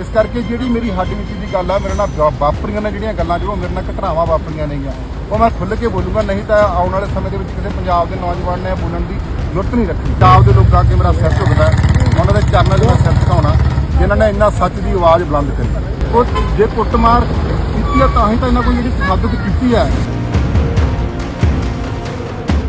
ਇਸ ਕਰਕੇ ਜਿਹੜੀ ਮੇਰੀ ਹੱਡ ਵਿੱਚ ਦੀ ਗੱਲ ਆ, ਮੇਰੇ ਨਾਲ ਵਾਪਰੀਆਂ ਨੇ ਜਿਹੜੀਆਂ ਗੱਲਾਂ, ਜਿਹੜੀਆਂ ਮੇਰੇ ਨਾਲ ਘਟਨਾਵਾਂ ਵਾਪਰੀਆਂ ਨੇਗੀਆਂ। ਉਹ ਮੈਂ ਖੁੱਲ੍ਹ ਕੇ ਬੋਲੂੰਗਾ, ਨਹੀਂ ਤਾਂ ਆਉਣ ਵਾਲੇ ਸਮੇਂ ਦੇ ਵਿੱਚ ਕਿਸੇ ਪੰਜਾਬ ਦੇ ਨੌਜਵਾਨ ਨੇ ਬੋਲਣ ਦੀ ਜ਼ਰੂਰਤ ਨਹੀਂ ਰੱਖੀ ਪੰਜਾਬ ਦੇ ਲੋਕਾਂ ਅੱਗੇ ਮੇਰਾ ਸਿਰ ਝੁਕਦਾ ਉਹਨਾਂ ਦੇ ਚਰਨਾਂ 'ਚ ਮੈਂ ਸਿਰ ਝੁਕਾਉਣਾ ਜਿਨ੍ਹਾਂ ਨੇ ਇੰਨਾ ਸੱਚ ਦੀ ਆਵਾਜ਼ ਬੁਲੰਦ ਕਰੀ। ਉਹ ਜੇ ਕੁੱਟਮਾਰ ਕੀਤੀ ਹੈ ਤਾਂ ਹੀ ਤਾਂ ਇਹਨਾਂ ਕੋਈ ਜਿਹੜੀ ਤਸ਼ੱਦਦ ਕੀਤੀ ਹੈ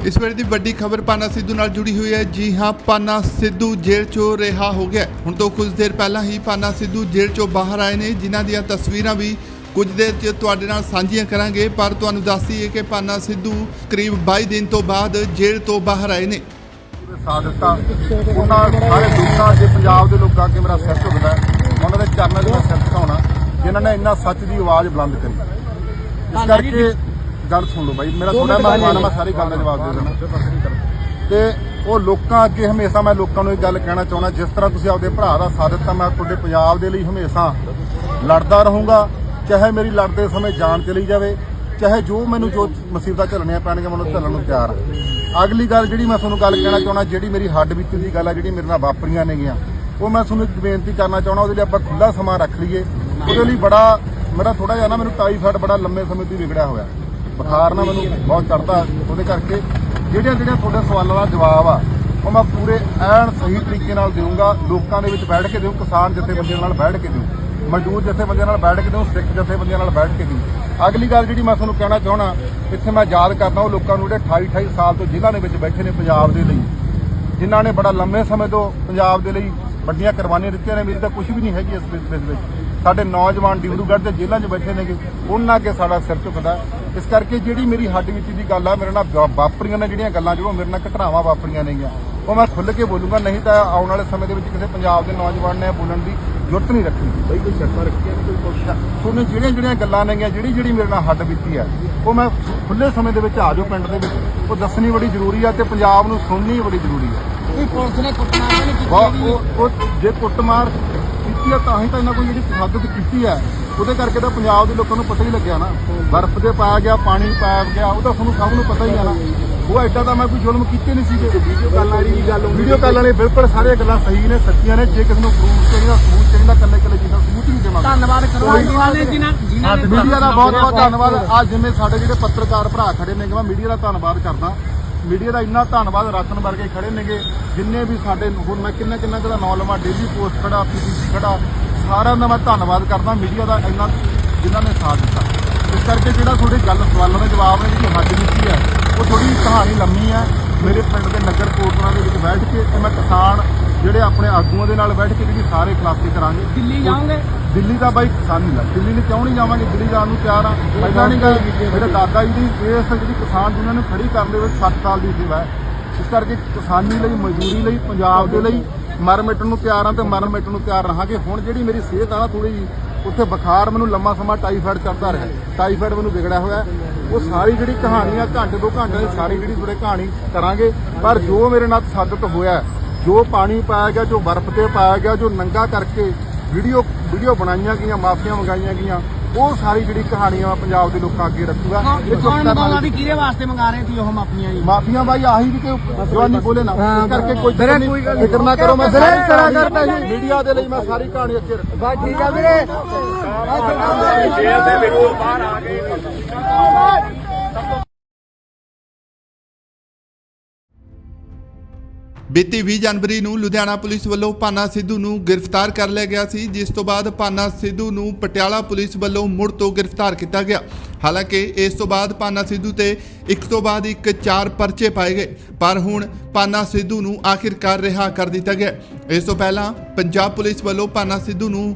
ਇਸ ਵੇਲੇ ਦੀ ਵੱਡੀ ਖਬਰ ਪਾਨਾ ਸਿੱਧੂ ਨਾਲ ਜੁੜੀ ਹੋਈ ਹੈ। ਜੀ ਹਾਂ ਪਾਨਾ ਸਿੱਧੂ ਜੇਲ੍ਹ ਚੋਂ ਰਿਹਾ ਹੋ ਗਿਆ। ਹੁਣ ਤੋਂ ਕੁਝ ਦੇਰ ਪਹਿਲਾਂ ਹੀ ਪਾਨਾ ਸਿੱਧੂ ਜੇਲ੍ਹ ਚੋਂ ਬਾਹਰ ਆਏ ਨੇ। ਜਿਨ੍ਹਾਂ ਦੀਆਂ ਤਸਵੀਰਾਂ ਵੀ ਕੁਝ ਦੇਰ 'ਚ ਤੁਹਾਡੇ ਨਾਲ ਸਾਂਝੀਆਂ ਕਰਾਂਗੇ। ਪਰ ਤੁਹਾਨੂੰ ਦੱਸ ਦਈਏ ਕਿ ਪਾਨਾ ਸਿੱਧੂ ਕਰੀਬ 22 ਦਿਨ ਤੋਂ ਬਾਅਦ ਜੇਲ੍ਹ ਤੋਂ ਬਾਹਰ ਆਏ ਨੇ। ਸਾਥ ਦਿੱਤਾ। ਉਹਨਾਂ ਸਾਰੇ ਦੁਨੀਆ ਦੇ ਪੰਜਾਬ ਦੇ ਲੋਕਾਂ ਅੱਗੇ ਮੇਰਾ ਸਿਰ ਝੁਕਦਾ। ਉਹਨਾਂ ਦੇ ਚਰਨਾਂ 'ਚ ਮੈਂ ਸਿਰ ਝੁਕਾਉਣਾ। ਜਿਨ੍ਹਾਂ ਨੇ ਇੰਨਾ ਸੱਚ ਦੀ ਆਵਾਜ਼ ਬੁਲੰਦ ਕਰੀ। ਇਸ ਕਰਕੇ ਗੱਲ ਸੁਣ ਲਓ ਬਾਈ ਮੇਰਾ ਥੋੜਾ ਮਹਿਮਾਨ ਆ, ਮੈਂ ਸਾਰੀ ਗੱਲ ਦਾ ਜਵਾਬ ਦੇ ਦੇਣਾ ਤੇ ਉਹ ਲੋਕਾਂ ਅੱਗੇ ਹਮੇਸ਼ਾ ਮੈਂ ਲੋਕਾਂ ਨੂੰ ਇਹ ਗੱਲ ਕਹਿਣਾ ਚਾਹੁੰਦਾ ਜਿਸ ਤਰ੍ਹਾਂ ਤੁਸੀਂ ਆਪਦੇ ਭਰਾ ਦਾ ਸਾਥ ਦਿੱਤਾ ਮੈਂ ਤੁਹਾਡੇ ਪੰਜਾਬ ਦੇ ਲਈ ਹਮੇਸ਼ਾ ਲੜਦਾ ਰਹੂੰਗਾ ਚਾਹੇ ਮੇਰੀ ਲੜਦੇ ਸਮੇਂ ਜਾਨ ਚਲੀ ਜਾਵੇ ਚਾਹੇ ਜੋ ਮੈਨੂੰ ਜੋ ਮੁਸੀਬਤਾਂ ਝੱਲਣੀਆਂ ਪੈਣਗੀਆਂ ਮੈਨੂੰ ਝੱਲਣ ਨੂੰ ਤਿਆਰ ਹਾਂ। ਅਗਲੀ ਗੱਲ ਜਿਹੜੀ ਮੈਂ ਤੁਹਾਨੂੰ ਗੱਲ ਕਹਿਣਾ ਚਾਹੁੰਦਾ ਜਿਹੜੀ ਮੇਰੀ ਹੱਡ ਵਿੱਚ ਦੀ ਗੱਲ ਆ ਜਿਹੜੀ ਮੇਰੇ ਨਾਲ ਵਾਪਰੀਆਂ ਨੇਗੀਆਂ ਉਹ ਮੈਂ ਤੁਹਾਨੂੰ ਇੱਕ ਬੇਨਤੀ ਕਰਨਾ ਚਾਹੁੰਦਾ ਉਹਦੇ ਲਈ ਆਪਾਂ ਖੁੱਲਾ ਸਮਾਂ ਰੱਖ ਲਈਏ। ਉਹਦੇ ਲਈ ਬੜਾ ਮੇਰਾ ਥੋੜਾ ਜਿਹਾ ਨਾ ਮੈਨੂੰ ਟਾਈਫਾਇਡ ਬੜਾ ਲੰਮੇ ਸਮੇਂ ਤੋਂ ਵਿਗੜਿਆ ਹੋਇਆ। ਬੁਖਾਰ ਨਾ ਮੈਨੂੰ ਬਹੁਤ ਚੜਦਾ ਉਹਦੇ ਕਰਕੇ। ਜਿਹੜੀਆਂ ਜਿਹੜੀਆਂ ਤੁਹਾਡੇ ਸਵਾਲਾਂ ਦਾ ਜਵਾਬ ਆ, ਉਹ ਮੈਂ ਪੂਰੇ ਐਨ ਸਹੀ ਤਰੀਕੇ ਨਾਲ ਦੇਵਾਂਗਾ ਲੋਕਾਂ ਦੇ ਵਿੱਚ ਬੈਠ ਕੇ ਦੇਵਾਂ ਕਿਸਾਨ ਜਥੇਬੰਦੀਆਂ ਨਾਲ ਬੈਠ ਕੇ ਦੇਵਾਂ ਮਜ਼ਦੂਰ ਜਥੇਬੰਦੀਆਂ ਨਾਲ ਬੈਠ ਕੇ ਦੇਵਾਂ ਸਿੱਖ ਜਥੇਬੰਦੀਆਂ ਨਾਲ ਬੈਠ ਕੇ ਦੇਵਾਂ ਅਗਲੀ ਗੱਲ ਜਿਹੜੀ ਮੈਂ ਤੁਹਾਨੂੰ ਕਹਿਣਾ ਚਾਹਣਾ ਇੱਥੇ ਮੈਂ ਯਾਦ ਕਰਦਾ ਉਹ ਲੋਕਾਂ ਨੂੰ ਜਿਹੜੇ 28 28 ਸਾਲ ਤੋਂ ਜ਼ਿਲ੍ਹਾ ਦੇ ਵਿੱਚ ਬੈਠੇ ਨੇ ਪੰਜਾਬ ਦੇ ਲਈ, ਜਿਨ੍ਹਾਂ ਨੇ ਬੜਾ ਲੰਮੇ ਸਮੇਂ ਤੋਂ ਪੰਜਾਬ ਦੇ ਲਈ ਵੱਡੀਆਂ ਕੁਰਬਾਨੀਆਂ ਦਿੱਤੀਆਂ ਨੇ। ਮੇਰੀ ਤਾਂ ਕੁਝ ਵੀ ਨਹੀਂ ਹੈਗੀ ਇਸ ਬਿਜ਼ਨਸ ਵਿੱਚ। ਸਾਡੇ ਨੌਜਵਾਨ ਡਿਬਰੂਗੜ੍ਹ ਦੇ ਜੇਲ੍ਹਾਂ 'ਚ ਬੈਠੇ ਨੇਗੇ, ਉਹਨਾਂ ਅੱਗੇ ਸਾਡਾ ਸਿਰ ਝੁਕਦਾ। ਇਸ ਕਰਕੇ ਜਿਹੜੀ ਮੇਰੀ ਹੱਡ ਵਿੱਚ ਦੀ ਗੱਲ ਆ ਮੇਰੇ ਨਾਲ ਵਾਪਰੀਆਂ ਨੇ ਜਿਹੜੀਆਂ ਗੱਲਾਂ ਜਿਹੜੀਆਂ ਮੇਰੇ ਨਾਲ ਘਟਨਾਵਾਂ ਵਾਪਰੀਆਂ ਨੇਗੀਆਂ। ਉਹ ਮੈਂ ਖੁੱਲ੍ਹ ਕੇ ਬੋਲੂੰਗਾ ਨਹੀਂ ਤਾਂ ਆਉਣ ਵਾਲੇ ਸਮੇਂ ਦੇ ਵਿੱਚ ਕਿਸੇ ਪੰਜਾਬ ਦੇ ਨੌਜਵਾਨ ਨੇ ਬੋਲਣ ਦੀ ਜ਼ਰੂਰਤ ਨਹੀਂ ਰੱਖੀ ਬਈ ਕੋਈ ਸ਼ਰਤਾਂ ਰੱਖੀਆਂ ਨਹੀਂ ਕੋਈ ਕੋਸ਼ਿਸ਼ ਤੁਹਾਨੂੰ ਜਿਹੜੀਆਂ ਜਿਹੜੀਆਂ ਗੱਲਾਂ ਨੇਗੀਆਂ ਜਿਹੜੀ ਜਿਹੜੀ ਮੇਰੇ ਨਾਲ ਹੱਡ ਬੀਤੀ ਆ ਉਹ ਮੈਂ ਖੁੱਲੇ ਸਮੇਂ ਦੇ ਵਿੱਚ ਆ ਜਾਓ ਪਿੰਡ ਦੇ ਵਿੱਚ। ਉਹ ਦੱਸਣੀ ਬੜੀ ਜ਼ਰੂਰੀ ਆ ਤੇ ਪੰਜਾਬ ਨੂੰ ਸੁਣਨੀ ਬੜੀ ਜ਼ਰੂਰੀ ਆ। ਕੋਈ ਪੁਲਿਸ ਨੇ ਕੁੱਟਮਾਰ ਨਹੀਂ ਕੀਤੀ? ਜੇ ਕੁੱਟਮਾਰ ਕੀਤੀ ਆ ਤਾਂ ਹੀ ਤਾਂ ਇਹਨਾਂ ਕੋਈ ਜਿਹੜੀ ਤਸ਼ੱਦਦ ਕੀਤੀ ਆ। ਉਹਦੇ ਕਰਕੇ ਤਾਂ ਪੰਜਾਬ ਦੇ ਲੋਕਾਂ ਨੂੰ ਪਤਾ ਹੀ ਲੱਗਿਆ ਨਾ। ਬਰਫ਼ ਤੇ ਪਾਇਆ ਗਿਆ ਪਾਣੀ ਪਾਇਆ ਗਿਆ ਉਹ ਤਾਂ ਤੁਹਾਨੂੰ ਸਭ ਨੂੰ ਪਤਾ ਹੀ ਆ ਨਾ। ਉਹ ਐਡਾ ਤਾਂ ਮੈਂ ਕੋਈ ਜ਼ੁਲਮ ਕੀਤੇ ਨਹੀਂ ਸੀਗੇ। ਵੀਡੀਓ ਕਾਲ ਵਾਲੀ ਵੀ ਗੱਲ ਵੀਡੀਓ ਕਾਲ ਵਾਲੇ ਬਿਲਕੁਲ ਸਾਰੀਆਂ ਗੱਲਾਂ ਸਹੀ ਨੇ ਸੱਚੀਆਂ ਨੇ। ਜੇ ਕਿਸੇ ਨੂੰ ਪ੍ਰੂਫ ਚਾਹੀਦਾ ਸਬੂਤ ਚਾਹੀਦਾ ਕੱਲੇ ਕੱਲੇ ਚੀਜ਼ਾਂ ਸਬੂਤ ਨਹੀਂ ਦੇਵਾਂਗੇ। ਧੰਨਵਾਦ ਕਰੋ। ਅੱਜ ਨੇ ਜਿਨ੍ਹਾਂ ਜਿਨ੍ਹਾਂ ਨੇ ਮੀਡੀਆ ਦਾ ਬਹੁਤ ਬਹੁਤ ਧੰਨਵਾਦ। ਆ ਜਿਵੇਂ ਸਾਡੇ ਜਿਹੜੇ ਪੱਤਰਕਾਰ ਭਰਾ ਖੜੇ ਨੇਗੇ ਮੈਂ ਮੀਡੀਆ ਦਾ ਧੰਨਵਾਦ ਕਰਦਾ। ਮੀਡੀਆ ਦਾ ਇੰਨਾ ਧੰਨਵਾਦ ਰਤਨ ਵਰਗੇ ਖੜੇ ਨੇਗੇ ਜਿੰਨੇ ਵੀ ਸਾਡੇ ਹੁਣ ਮੈਂ ਕਿੰਨਾ ਕਿੰਨਾ ਦਾ ਨਾਂ ਲਵਾਂ ਡੇਲੀ ਪੋਸਟ ਖੜਾ ਪੀਸੀਸੀ ਖੜਾ ਸਾਰਿਆਂ ਦਾ ਮੈਂ ਧੰਨਵਾਦ ਕਰਦਾ ਮੀਡੀਆ ਦਾ ਇੰਨਾ ਜਿਨ੍ਹਾਂ ਨੇ ਸਾਥ ਦਿੱਤਾ। ਇਸ ਕਰਕੇ ਜਿਹੜਾ ਤੁਹਾਡੇ ਗੱਲ ਸਵਾਲਾਂ ਦੇ ਜਵਾਬ ਨੇ ਜਿਹੜੀ ਹੱਦ ਦਿੱਤੀ ਹੈ ਉਹ ਥੋੜੀ ਕਹਾਣੀ ਲੰਮੀ ਹੈ। ਮੇਰੇ ਪਿੰਡ ਦੇ ਨਗਰ ਕੋਟਰਾਂ ਦੇ ਵਿੱਚ ਬੈਠ ਕੇ ਤੇ ਮੈਂ ਕਿਸਾਨ ਜਿਹੜੇ ਆਪਣੇ ਆਗੂਆਂ ਦੇ ਨਾਲ ਬੈਠ ਕੇ ਜਿਹੜੀ ਸਾਰੇ ਖਲਾਸੇ ਕਰਾਂਗੇ। ਦਿੱਲੀ ਜਾਓਗੇ? ਦਿੱਲੀ ਦਾ ਬਾਈ ਕਿਸਾਨੀ ਦਾ ਦਿੱਲੀ ਨੂੰ ਕਿਉਂ ਨਹੀਂ ਜਾਵਾਂਗੇ? ਦਿੱਲੀ ਜਾਣ ਨੂੰ ਤਿਆਰ ਆ। ਪਹਿਲਾਂ ਨਹੀਂ ਗੱਲ ਮੇਰੇ ਦਾਦਾ ਜੀ ਦੀ ਇਸ ਜਿਹੜੀ ਕਿਸਾਨ ਜਿਹਨਾਂ ਨੂੰ ਖੜੀ ਕਰਨ ਦੇ ਵਿੱਚ 60 ਸਾਲ ਦੀ ਸੇਵਾ ਹੈ। ਇਸ ਕਰਕੇ ਕਿਸਾਨੀ ਲਈ ਮਜ਼ਦੂਰੀ ਲਈ ਪੰਜਾਬ ਦੇ ਲਈ ਮਰ ਮਿਟਣ ਨੂੰ ਤਿਆਰ ਹਾਂ ਤੇ ਮਰਨ ਮਿਟਣ ਨੂੰ ਤਿਆਰ ਰਹਾਂਗੇ। ਹੁਣ ਜਿਹੜੀ ਮੇਰੀ ਸਿਹਤ ਆ ਨਾ ਥੋੜੀ ਜੀ, ਉੱਥੇ ਬੁਖਾਰ ਮੈਨੂੰ ਲੰਮਾ ਸਮਾਂ ਟਾਈਫਾਇਡ ਕਰਦਾ ਰਿਹਾ। ਟਾਈਫਾਇਡ ਮੈਨੂੰ ਵਿਗੜਿਆ ਹੋਇਆ ਉਹ ਸਾਰੀ ਜਿਹੜੀ ਕਹਾਣੀ ਆ, ਘੰਟੇ ਦੋ ਘੰਟੇ ਦੀ ਸਾਰੀ ਜਿਹੜੀ ਤੁਹਾਡੇ ਕਹਾਣੀ ਕਰਾਂਗੇ। ਪਰ ਜੋ ਮੇਰੇ ਨਾਲ ਤਸੱਦਦ ਹੋਇਆ ਜੋ ਪਾਣੀ ਪਾਇਆ ਗਿਆ, ਜੋ ਬਰਫ਼ ਤੇ ਪਾਇਆ ਗਿਆ, ਜੋ ਨੰਗਾ ਕਰਕੇ ਵੀਡੀਓ ਵੀਡੀਓ ਬਣਾਈਆਂ ਗਈਆਂ, ਮਾਫੀਆਂ ਮੰਗਾਈਆਂ ਗਈਆਂ ਉਹ ਸਾਰੀ ਜਿਹੜੀ ਕਹਾਣੀ ਆ ਮੈਂ ਪੰਜਾਬ ਦੇ ਲੋਕਾਂ ਅੱਗੇ ਰੱਖੂਗਾ। ਕੌਣ ਵਾਲੀ ਵੀ ਕਿਹਦੇ ਵਾਸਤੇ ਮੰਗਾ ਰਹੇ ਸੀ ਉਹ ਮਾਪੀਆਂ ਜੀ? ਮਾਫੀਆਂ ਬਾਈ ਆਹੀ ਵੀ ਕਿ ਜਵਾਨੀ ਬੋਲੇ ਨਾ। ਇਸ ਕਰਕੇ ਕੋਈ। ਫਿਕਰ ਨਾ ਕਰੋ ਮੈਂ ਸਾਰੀ ਕਰਾ ਕਹਾਣੀ ਕਰਤਾ ਜੀ। ਮੀਡੀਆ ਦੇ ਲਈ ਮੈਂ ਸਾਰੀ ਕਹਾਣੀ ਅੱਗੇ ਬਸ ਠੀਕ ਆ ਵੀਰੇ। ਬੀਤੀ 20 ਜਨਵਰੀ ਨੂੰ ਲੁਧਿਆਣਾ ਪੁਲਿਸ ਵੱਲੋਂ ਪਾਨਾ ਸਿੱਧੂ ਨੂੰ ਗ੍ਰਿਫਤਾਰ ਕਰ ਲਿਆ ਗਿਆ ਸੀ, ਜਿਸ ਤੋਂ ਬਾਅਦ ਪਾਨਾ ਸਿੱਧੂ ਨੂੰ ਪਟਿਆਲਾ ਪੁਲਿਸ ਵੱਲੋਂ ਮੁੜ ਤੋਂ ਗ੍ਰਿਫਤਾਰ ਕੀਤਾ ਗਿਆ। ਹਾਲਾਂਕਿ ਇਸ ਤੋਂ ਬਾਅਦ ਪਾਨਾ ਸਿੱਧੂ ਤੇ ਇੱਕ ਤੋਂ ਬਾਅਦ ਇੱਕ ਚਾਰ ਪਰਚੇ ਪਾਏ ਗਏ, ਪਰ ਹੁਣ ਪਾਨਾ ਸਿੱਧੂ ਨੂੰ ਆਖਿਰਕਾਰ ਰਿਹਾ ਕਰ ਦਿੱਤਾ ਗਿਆ। ਇਸ ਤੋਂ ਪਹਿਲਾਂ ਪੰਜਾਬ ਪੁਲਿਸ ਵੱਲੋਂ ਪਾਨਾ ਸਿੱਧੂ ਨੂੰ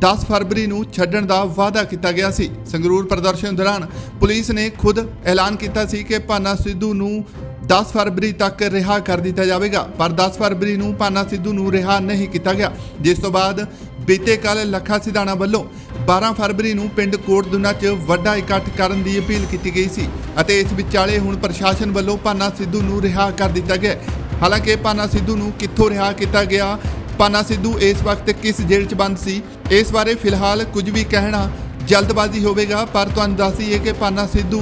10 ਫਰਵਰੀ ਨੂੰ ਛੱਡਣ ਦਾ ਵਾਅਦਾ ਕੀਤਾ ਗਿਆ ਸੀ। ਸੰਗਰੂਰ ਪ੍ਰਦਰਸ਼ਨ ਦੌਰਾਨ ਪੁਲਿਸ ਨੇ ਖੁਦ ਐਲਾਨ ਕੀਤਾ ਸੀ ਕਿ ਪਾਨਾ ਸਿੱਧੂ ਨੂੰ 10 ਫਰਵਰੀ ਤੱਕ ਰਿਹਾ ਕਰ ਦਿੱਤਾ ਜਾਵੇਗਾ, ਪਰ 10 ਫਰਵਰੀ ਨੂੰ ਪਾਨਾ ਸਿੱਧੂ ਨੂੰ ਰਿਹਾ ਨਹੀਂ ਕੀਤਾ ਗਿਆ। ਜਿਸ ਤੋਂ ਬਾਅਦ ਬੀਤੇ ਕੱਲ ਲੱਖਾ ਸਿਧਾਣਾ ਵੱਲੋਂ 12 ਫਰਵਰੀ ਨੂੰ ਪਿੰਡ ਕੋਟਦੁਨਾ 'ਚ ਵੱਡਾ ਇਕੱਠ ਕਰਨ ਦੀ ਅਪੀਲ ਕੀਤੀ ਗਈ ਸੀ ਅਤੇ ਇਸ ਵਿਚਾਲੇ ਹੁਣ ਪ੍ਰਸ਼ਾਸਨ ਵੱਲੋਂ ਪਾਨਾ ਸਿੱਧੂ ਨੂੰ ਰਿਹਾ ਕਰ ਦਿੱਤਾ ਗਿਆ ਹਾਲਾਂਕਿ ਪਾਨਾ ਸਿੱਧੂ ਨੂੰ ਕਿੱਥੋਂ ਰਿਹਾ ਕੀਤਾ ਗਿਆ? ਪਾਨਾ ਸਿੱਧੂ ਇਸ ਵਕਤ ਕਿਸ ਜੇਲ੍ਹ 'ਚ ਬੰਦ ਸੀ? ਇਸ ਬਾਰੇ ਫਿਲਹਾਲ ਕੁਝ ਵੀ ਕਹਿਣਾ ਜਲਦਬਾਜ਼ੀ ਹੋਵੇਗਾ, ਪਰ ਤੁਹਾਨੂੰ ਦੱਸ ਦਈਏ ਕਿ ਪਾਨਾ ਸਿੱਧੂ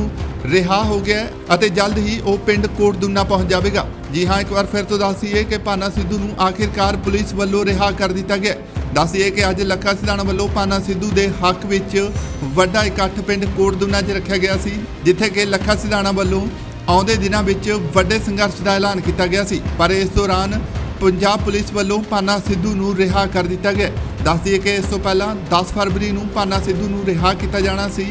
ਰਿਹਾ ਹੋ ਗਿਆ ਅਤੇ ਜਲਦ ਹੀ ਉਹ ਪਿੰਡ ਕੋਟਦੁਨਾ ਪਹੁੰਚ ਜਾਵੇਗਾ। ਜੀ ਹਾਂ, ਇੱਕ ਵਾਰ ਫਿਰ ਤੋਂ ਦੱਸ ਕਿ ਪਾਨਾ ਸਿੱਧੂ ਨੂੰ ਆਖਿਰਕਾਰ ਪੁਲਿਸ ਵੱਲੋਂ ਰਿਹਾ ਕਰ ਦਿੱਤਾ ਗਿਆ ਹੈ। ਦੱਸੀਏ ਕਿ ਅੱਜ ਲੱਖਾ ਸਿਧਾਣਾ ਵੱਲੋਂ ਪਾਨਾ ਸਿੱਧੂ ਦੇ ਹੱਕ ਵਿੱਚ ਵੱਡਾ ਇਕੱਠ ਪਿੰਡ ਕੋਟਦੁਨਾ 'ਚ ਰੱਖਿਆ ਗਿਆ ਸੀ, ਜਿੱਥੇ ਕਿ ਲੱਖਾ ਸਿਧਾਣਾ ਵੱਲੋਂ ਆਉਂਦੇ ਦਿਨਾਂ ਵਿੱਚ ਵੱਡੇ ਸੰਘਰਸ਼ ਦਾ ਐਲਾਨ ਕੀਤਾ ਗਿਆ ਸੀ। ਪਰ ਇਸ ਦੌਰਾਨ ਪੰਜਾਬ ਪੁਲਿਸ ਵੱਲੋਂ ਪਾਨਾ ਸਿੱਧੂ ਨੂੰ ਰਿਹਾ ਕਰ ਦਿੱਤਾ ਗਿਆ ਦੱਸ ਦਈਏ ਕਿ ਇਸ ਤੋਂ ਪਹਿਲਾਂ 10 ਫਰਵਰੀ ਨੂੰ ਪਾਨਾ ਸਿੱਧੂ ਨੂੰ ਰਿਹਾ ਕੀਤਾ ਜਾਣਾ ਸੀ,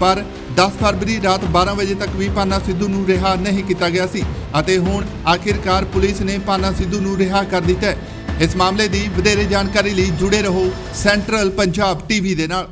ਪਰ 10 ਫਰਵਰੀ ਰਾਤ 12 ਵਜੇ ਤੱਕ ਵੀ ਪਾਨਾ ਸਿੱਧੂ ਨੂੰ ਰਿਹਾ ਨਹੀਂ ਕੀਤਾ ਗਿਆ ਸੀ ਅਤੇ ਹੁਣ ਆਖਿਰਕਾਰ ਪੁਲਿਸ ਨੇ ਪਾਨਾ ਸਿੱਧੂ ਨੂੰ ਰਿਹਾ ਕਰ ਦਿੱਤਾ ਇਸ ਮਾਮਲੇ ਦੀ ਵਧੇਰੇ ਜਾਣਕਾਰੀ ਲਈ ਜੁੜੇ ਰਹੋ ਸੈਂਟਰਲ ਪੰਜਾਬ ਟੀਵੀ ਦੇ ਨਾਲ।